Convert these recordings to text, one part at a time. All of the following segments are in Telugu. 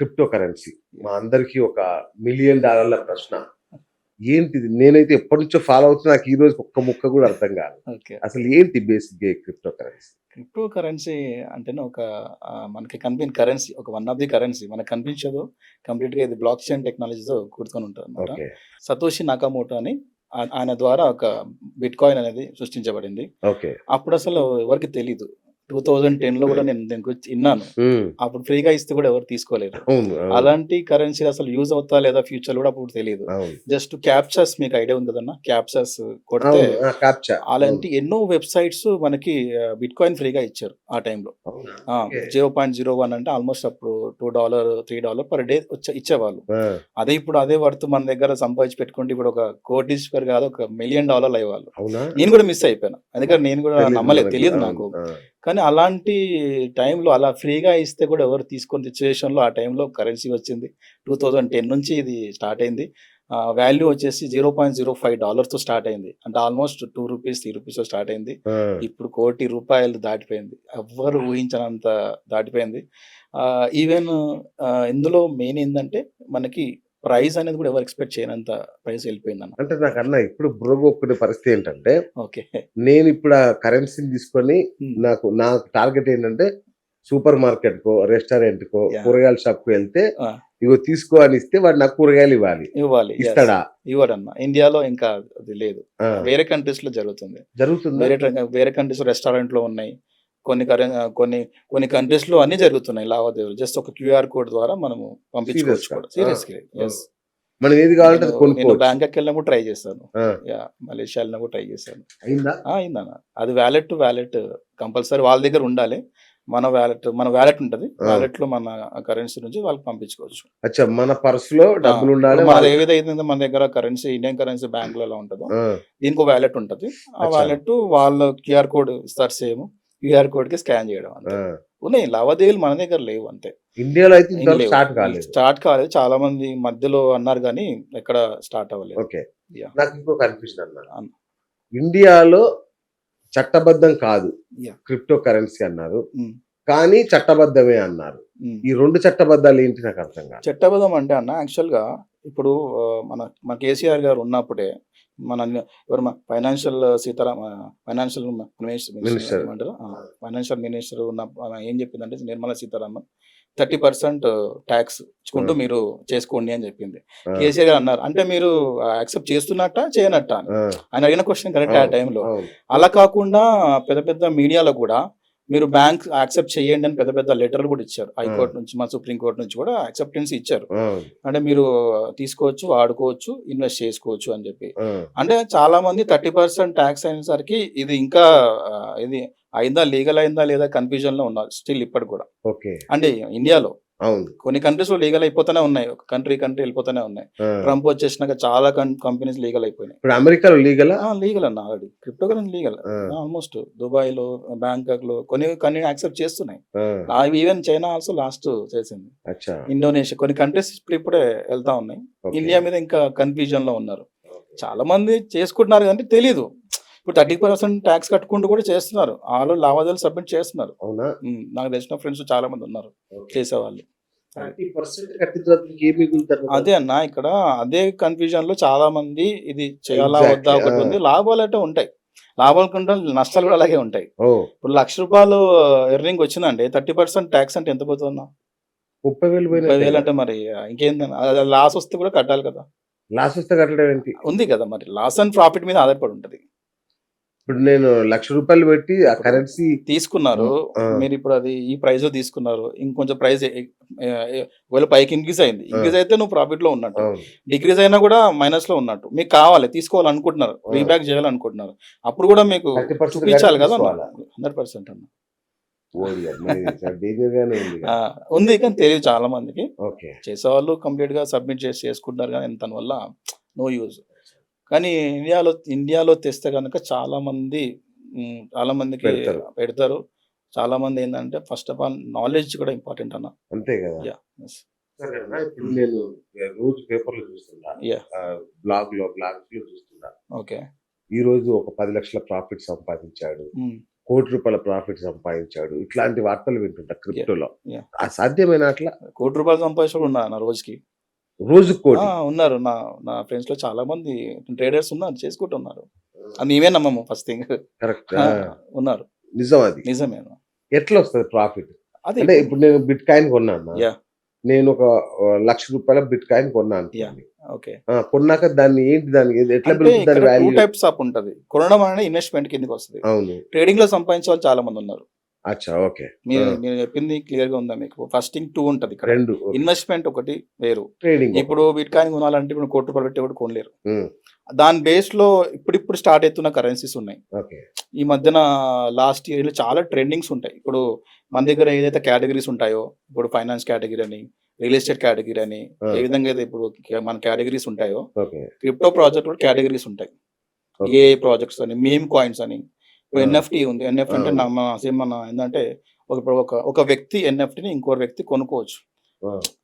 క్రిప్టో కరెన్సీ మా అందరికి ఒక మిలియన్ డాలర్ల ప్రశ్న. ఏంటిది? నేనైతే ఎప్పటి నుంచో ఫాలో అవుతున్నా నాకు ఈ రోజు ఒక్క ముక్క కూడా అర్థం కాదు. అసలు ఏంటి basic crypto currency crypto currency అంటేనే ఒక మనకి కనిపించిన కరెన్సీ ఒక వన్ ఆఫ్ ది కరెన్సీ. మనకు కనిపించదు కంప్లీట్గా ఇది బ్లాక్ చైన్ టెక్నాలజీతో కూడుకొని ఉంటుంది అనమాట సతోషి నాకామోటో అని ఆయన ద్వారా ఒక బిట్ కాయిన్ అనేది సృష్టించబడింది. అప్పుడు అసలు ఎవరికి తెలీదు. టూ థౌజండ్ టెన్లో కూడా నేను దీని గురించి విన్నాను. ఉమ్, అప్పుడు ఫ్రీగా ఇస్తే కూడా ఎవరు తీసుకోలేరు. అలాంటి కరెన్సీ అసలు యూజ్ అవుతా లేదా ఫ్యూచర్ కూడా అప్పుడు తెలియదు జస్ట్ క్యాప్చర్స్ మీకు ఐడియా ఉంది కదన్నా? క్యాప్చర్స్ కొడితే. అలాంటి ఎన్నో వెబ్సైట్స్ మనకి బిట్ కాయిన్ ఫ్రీగా ఇచ్చారు ఆ టైంలో. జీరో పాయింట్ జీరో వన్ అంటే ఆల్మోస్ట్ అప్పుడు two dollar three dollar per day వచ్చే ఇచ్చేవాళ్ళు. అదే ఇప్పుడు అదే వర్త్ మన దగ్గర సంపాదించి పెట్టుకుంటే ఇప్పుడు ఒక కోటీశ్వర్ కాదు ఒక మిలియన్ డాలర్లు అయ్యేవాళ్ళు నేను కూడా మిస్ అయిపోయాను. ఎందుకంటే నేను కూడా నమ్మలేదు. తెలియదు నాకు. కానీ అలాంటి టైంలో అలా ఫ్రీగా ఇస్తే కూడా ఎవరు తీసుకున్న సిచ్యువేషన్లో ఆ టైంలో కరెన్సీ వచ్చింది. టూ థౌజండ్ టెన్ నుంచి ఇది స్టార్ట్ అయింది. వాల్యూ వచ్చేసి జీరో పాయింట్ జీరో ఫైవ్ డాలర్తో స్టార్ట్ అయింది. అంటే almost two rupees three rupees start అయింది. ఇప్పుడు కోటి రూపాయలు దాటిపోయింది. ఎవ్వరు ఊహించనంత దాటిపోయింది. ఈవెన్ ఇందులో మెయిన్ ఏంటంటే మనకి ప్రైస్ అనేది కూడా ఎవరు ఎక్స్పెక్ట్ చేయనంత ప్రైస్ వెళ్ళిపోయింది అన్న అంటే నాకు అన్న ఇప్పుడు బుర్రగొక్కునే పరిస్థితి ఏంటంటే ఓకే. నేను ఇప్పుడు ఆ కరెన్సీని తీసుకొని నాకు నా టార్గెట్ ఏంటంటే సూపర్ మార్కెట్ కో రెస్టారెంట్ కో. కూరగాయల షాప్కు వెళ్తే. ఇగో తీసుకో అని ఇస్తే వాడు నాకు కూరగాయలు ఇవ్వాలి. ఇవ్వాలి. ఇస్తాడా? ఇవ్వడన్న. ఇండియాలో ఇంకా అది లేదు. వేరే కంట్రీస్లో జరుగుతుంది. జరుగుతుందా? వేరే వేరే కంట్రీస్ రెస్టారెంట్లో ఉన్నాయి. కొన్ని కొన్ని కొన్ని కంట్రీస్లో అన్ని జరుగుతున్నాయి లావాదేవీలు. జస్ట్ ఒక క్యూఆర్ కోడ్ ద్వారా మనము పంపించుకోవచ్చు Serious గా? కూడా సీరియస్ Ah. మనం ఏది కావాలంటే నేను బ్యాంకాక్ వెళ్ళినప్పుడు ట్రై చేశాను. మలేషియా వెళ్ళినప్పుడు ట్రై చేశాను. అయిందన్న. అది వ్యాలెట్ టు వ్యాలెట్ కంపల్సరీ వాళ్ళ దగ్గర ఉండాలి. మన వ్యాలెట్ మన వ్యాలెట్ ఉంటది. వ్యాలెట్లో మన కరెన్సీ నుంచి వాళ్ళకి పంపించుకోవచ్చు. అచ్చా మన పర్స్లో డబ్బులు ఉండాలి మన ఏదైతే మన దగ్గర కరెన్సీ ఇండియన్ కరెన్సీ బ్యాంక్లో ఎలా ఉంటుందో దీనికి వ్యాలెట్ ఉంటది. ఆ. వ్యాలెట్ వాళ్ళ క్యూఆర్ కోడ్ ఇస్తారు సేమ్. క్యూఆర్ కోడ్కి స్కాన్ చేయడం అంతే. ఉన్నాయి లావాదేవీలు మన దగ్గర లేవు అంతే. ఇండియాలో అయితే స్టార్ట్ కాలేదు. స్టార్ట్ కాలేదు. చాలా మంది మధ్యలో అన్నారు కానీ ఎక్కడ స్టార్ట్ అవ్వలేదు. ఓకే. నాకు ఇంకొక అనిపిస్తుంది అన్న. అన్న. ఇండియాలో చట్టబద్ధం కాదు. క్రిప్టో కరెన్సీ అన్నారు. కానీ చట్టబద్ధమే అన్నారు. ఈ రెండు చట్టబద్ధాలు ఏంటి నాకు అర్థం కాదు. చట్టబద్ధం అంటే అన్న యాక్చువల్గా ఇప్పుడు మన మన కేసీఆర్ గారు ఉన్నప్పుడే మన ఎవరు ఫైనాన్షియల్ సీతారామ ఫైనాన్షియల్. మినిస్టర్ ఏమంటారు? ఫైనాన్షియల్ మినిస్టర్ ఉన్న ఏం చెప్పిందంటే Nirmala Sitharaman thirty percent tax ఇచ్చుకుంటూ. మీరు చేసుకోండి అని చెప్పింది. కేసీఆర్ గారు అన్నారు అంటే మీరు యాక్సెప్ట్ చేస్తున్నట్ట చేయనట్ట అని. ఆయన అడిగిన క్వశ్చన్ కరెక్ట్ ఆ టైంలో. అలా కాకుండా పెద్ద పెద్ద మీడియాలో కూడా మీరు బ్యాంక్ యాక్సెప్ట్ చేయండి అని పెద్ద పెద్ద లెటర్లు కూడా ఇచ్చారు. హైకోర్టు నుంచి మన సుప్రీం కోర్టు నుంచి కూడా యాక్సెప్టెన్స్ ఇచ్చారు. అంటే మీరు తీసుకోవచ్చు వాడుకోవచ్చు ఇన్వెస్ట్ చేసుకోవచ్చు అని చెప్పి. అంటే చాలా మంది థర్టీ పర్సెంట్ ట్యాక్స్ అయినసరికి ఇది ఇంకా ఇది అయిందా లీగల్ అయిందా లేదా కన్ఫ్యూజన్లో ఉన్నారు. స్టిల్ ఇప్పటి కూడా. అంటే ఇండియాలో కొన్ని కంట్రీస్లో లీగల్ అయిపోతూనే ఉన్నాయి. ఒక కంట్రీ కంట్రీ వెళ్ళిపోతూనే ఉన్నాయి. ట్రంప్ వచ్చేసినాక చాలా కంపెనీస్ లీగల్ అయిపోయినాయి. ఇప్పుడు అమెరికాలో లీగల్ లీగల్ అన్న already. Crypto currency legal almost దుబాయ్లో బ్యాంకాక్లో కొన్ని కొన్ని యాక్సెప్ట్ చేస్తున్నాయి. ఈవెన్ చైనా ఆల్సో లాస్ట్ చేసింది. ఇండోనేషియా కొన్ని కంట్రీస్ ఇప్పుడు ఇప్పుడే వెళ్తా ఉన్నాయి. ఇండియా మీద ఇంకా కన్ఫ్యూజన్లో ఉన్నారు. చాలా మంది చేసుకుంటున్నారు కానీ తెలియదు ఇప్పుడు థర్టీ పర్సెంట్ ట్యాక్స్ కట్టుకుంటూ కూడా చేస్తున్నారు. వాళ్ళు లావాదేవీలు సబ్మిట్ చేస్తున్నారు. అవునా? నాకు తెలిసిన ఫ్రెండ్స్ చాలా మంది ఉన్నారు చేసేవాళ్ళు. అదే అన్న ఇక్కడ అదే కన్ఫ్యూజన్లో చాలా మంది ఇది చేయాలా వద్దా ఒకటి. ఉంది. లాభాలు అంటే ఉంటాయి. లాభాలు కంటే నష్టాలు కూడా అలాగే ఉంటాయి. ఇప్పుడు లక్ష రూపాయలు ఎర్నింగ్ వచ్చిందండి. థర్టీ పర్సెంట్ ట్యాక్స్ అంటే ఎంత పోతుందన్న? ముప్పై వేలు ముప్పై వేలు అంటే మరి ఇంకేందన్న లాస్ వస్తే కూడా కట్టాలి కదా. లాస్ వస్తే కట్టడం ఏంటి? ఉంది కదా మరి. లాస్ అండ్ ప్రాఫిట్ మీద ఆధారపడి ఉంటది. ఇప్పుడు నేను లక్ష రూపాయలు పెట్టి ఆ కరెన్సీ తీసుకున్నారు. మీరు ఇప్పుడు అది ఈ ప్రైస్లో తీసుకున్నారు. ఇంకొంచెం ప్రైస్ ఒకవేళ పైకి ఇంక్రీజ్ అయింది. ఇంక్రీజ్ అయితే నువ్వు ప్రాఫిట్లో ఉన్నట్టు. డిక్రీజ్ అయినా కూడా మైనస్లో ఉన్నట్టు. మీకు కావాలి తీసుకోవాలనుకుంటున్నారు. రీబ్యాక్ చేయాలనుకుంటున్నారు. అప్పుడు కూడా మీకు 30% చూపించాలి కదా? హండ్రెడ్ పర్సెంట్ అన్న. ఉంది కానీ తెలియదు చాలా మందికి. చేసేవాళ్ళు కంప్లీట్గా సబ్మిట్ చేసి చేసుకుంటారు కానీ దాని వల్ల నో యూజ్ కానీ ఇండియాలో ఇండియాలో తెస్తే కనుక చాలా మంది ఉమ్, చాలా మందికి పెడతారు. పెడతారు. చాలా మంది ఏంటంటే ఫస్ట్ ఆఫ్ ఆల్ నాలెడ్జ్ కూడా ఇంపార్టెంట్ అన్న. అంతే కదా? యా సరే అన్న, ఇప్పుడు నేను రోజు పేపర్లు చూస్తున్నా? యా బ్లాగ్లో బ్లాగ్స్లో చూస్తున్నా. ఓకే ఈ రోజు ఒక పది లక్షల ప్రాఫిట్ సంపాదించాడు. కోటి రూపాయల ప్రాఫిట్ సంపాదించాడు. ఇట్లాంటి వార్తలు వింటుంటా క్రిప్టోలో. సాధ్యమైన అట్లా? కోటి రూపాయలు సంపాదించిన ఉన్నారు నా రోజుకి. రోజు కోటి ఉన్నారు. నా నా ఫ్రెండ్స్లో చాలా మంది ట్రేడర్స్ ఉన్నారు చేసుకుంటున్నారు. మేమే నమ్మము ఫస్ట్ థింగ్ కరెక్ట్ ఉన్నారు. నిజం అది. నిజమే ఎట్లా వస్తుంది ప్రాఫిట్ అదే ఇప్పుడు నేను బిట్ కాయిన్ కొన్నాను. నేను ఒక లక్ష రూపాయల బిట్ కాయిన్ కొన్నాను. ఓకే కొన్నాక దాన్ని ఏంటి దానికి ఎట్లా దాని టైప్స్ ఆఫ్ ఉంటది. కొనడం అనేది ఇన్వెస్ట్మెంట్ కిందకి వస్తుంది. అవును. ట్రేడింగ్లో సంపాదించే వాళ్ళు చాలా మంది ఉన్నారు. అచ్చా ఓకే. మీరు చెప్పింది క్లియర్గా ఉందా మీకు? ఫస్ట్ థింగ్ టూ ఉంటది ఇక్కడ. రెండు ఇన్వెస్ట్మెంట్ ఒకటి వేరు. ట్రేడింగ్ ఇప్పుడు బిట్ కాయిన్ కొనాలంటే ఇప్పుడు కోటి రూపాయలు పెట్టి కూడా కొనలేరు దాని బేస్లో ఇప్పుడిప్పుడు స్టార్ట్ అవుతున్న కరెన్సీస్ ఉన్నాయి. ఈ మధ్యన లాస్ట్ ఇయర్లో చాలా ట్రెండింగ్స్ ఉంటాయి. ఇప్పుడు మన దగ్గర ఏదైతే కేటగిరీస్ ఉంటాయో ఇప్పుడు ఫైనాన్స్ కేటగిరీ అని రియల్ ఎస్టేట్ కేటగిరీ అని. ఏ విధంగా అయితే ఇప్పుడు మన కేటగిరీస్ ఉంటాయో క్రిప్టో ప్రాజెక్ట్ కూడా కేటగిరీస్ ఉంటాయి. ఏ ప్రాజెక్ట్స్ అని మేమ్ కాయిన్స్ అని ఇప్పుడు. ఎన్ఎఫ్టీ ఉంది. ఎన్ఎఫ్ అంటే మన మన ఏంటంటే ఒక ఒక ఒక వ్యక్తి ఎన్ఎఫ్టీని ఇంకో వ్యక్తి కొనుక్కోవచ్చు.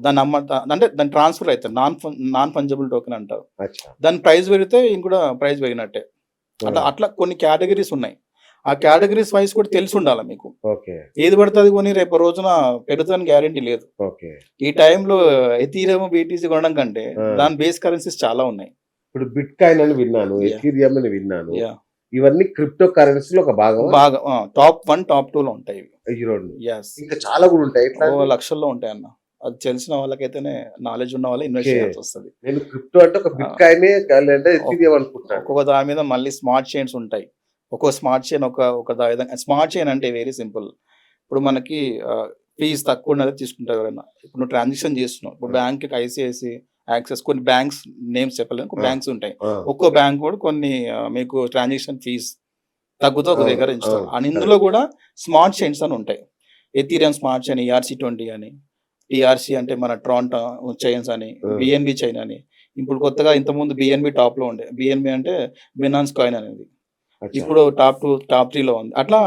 దాన్ని అమ్మ అంటే దాని ట్రాన్స్ఫర్ అవుతుంది. నాన్ నాన్ ఫంజబుల్ టోకెన్ అంటారు. దాని ప్రైస్ పెరిగితే ఇంకూడా ప్రైస్ పెరిగినట్టే. అట్లా అట్లా కొన్ని కేటగిరీస్ ఉన్నాయి. ఆ కేటగిరీస్ వైస్ కూడా తెలిసి ఉండాలి మీకు. ఏది పడుతుంది కొని రేపు రోజున పెరుగుతుందని గ్యారంటీ లేదు. ఈ టైంలో ఎథీరియం బీటీసీ కొనడం కంటే. దాని బేస్ కరెన్సీస్ చాలా ఉన్నాయి. ఇప్పుడు బిట్ కాయిన్ అని విన్నాను. ఎథీరియం అని విన్నాను. ఇవన్నీ క్రిప్టో కరెన్సీలో ఒక భాగం. బాగా టాప్ వన్ టాప్ టూ లో ఉంటాయి ఇవి. ఇంకా చాలా కూడా ఉంటాయి. లక్షల్లో ఉంటాయి అన్న. అది తెలిసిన వాళ్ళకైతేనే నాలెడ్జ్ ఉన్న వాళ్ళు ఇన్వెస్ట్. చేయాల్సి వస్తుంది నేను క్రిప్టో అంటే ఒక బిట్ కాయినే ఒక్కొక్క దాని మీద మళ్ళీ స్మార్ట్ చైన్స్ ఉంటాయి. ఒక్కో స్మార్ట్ చైన్ ఒక ఒక స్మార్ట్ చైన్ అంటే వెరీ సింపుల్ ఇప్పుడు మనకి ఫీజు తక్కువ ఉన్నది తీసుకుంటారు ఎవరైనా. ఇప్పుడు నువ్వు ట్రాన్సాక్షన్ చేస్తున్నావు. ఇప్పుడు Hmm. బ్యాంక్ ఐసిఐసి యాక్సెస్ కొన్ని బ్యాంక్స్ నేమ్స్ చెప్పలేను Hmm. బ్యాంక్స్ ఉంటాయి. ఒక్కో బ్యాంక్ కూడా కొన్ని మీకు ట్రాన్సాక్షన్ ఫీజ్ తగ్గుతూ ఒక దగ్గర అని ఇందులో కూడా స్మార్ట్ చైన్స్ అని ఉంటాయి. Ethereum smart chain ERC twenty అని టీఆర్సీ అంటే మన ట్రాంటో చైన్స్ అని. బిఎన్బి చైన్ అని. ఇప్పుడు కొత్తగా ఇంతకుముందు బిఎన్బి టాప్లో ఉండే బిఎన్బి అంటే బినాన్స్ కాయిన్ అనేది. ఇప్పుడు టాప్ టూ టాప్ త్రీలో ఉంది. అట్లా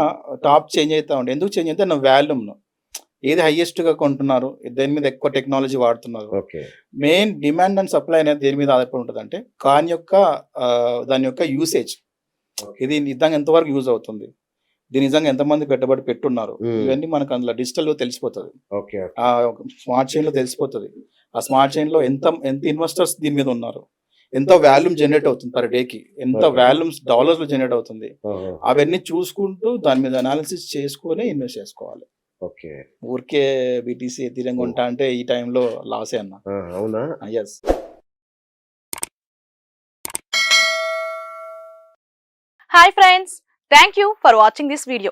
టాప్ చేంజ్ అవుతా ఉండే. ఎందుకు చేంజ్ అయితే నా వాల్యూమ్ ఏది హైయెస్ట్గా కొంటున్నారు దేని మీద ఎక్కువ టెక్నాలజీ వాడుతున్నారు? మెయిన్ డిమాండ్ అండ్ సప్లై అనేది దేని మీద ఆధారపడి ఉంటుంది అంటే కాన్ యొక్క దాని యొక్క యూసేజ్ ఇది నిజంగా ఎంతవరకు యూజ్ అవుతుంది? దీని నిజంగా ఎంతమంది పెట్టుబడి పెట్టున్నారు. ఇవన్నీ మనకు అందులో డిజిటల్లో తెలిసిపోతుంది. ఆ స్మార్ట్ చైన్లో తెలిసిపోతుంది. ఆ స్మార్ట్ చైన్లో ఎంత ఎంత ఇన్వెస్టర్స్ దీని మీద ఉన్నారు? ఎంత వాల్యూమ్ జనరేట్ అవుతుంది పర్కి ఎంత. వాల్యూమ్స్ డాలర్స్లో జనరేట్ అవుతుంది? అవన్నీ చూసుకుంటూ దాని మీద అనాలిసిస్ చేసుకొని ఇన్వెస్ట్ చేసుకోవాలి. ఓకే. ఊరికే బీటీసీ ఎత్తిరంగా ఉంటా అంటే ఈ టైంలో లాసే అన్న. అవునా? Yes hi friends thank you for watching this video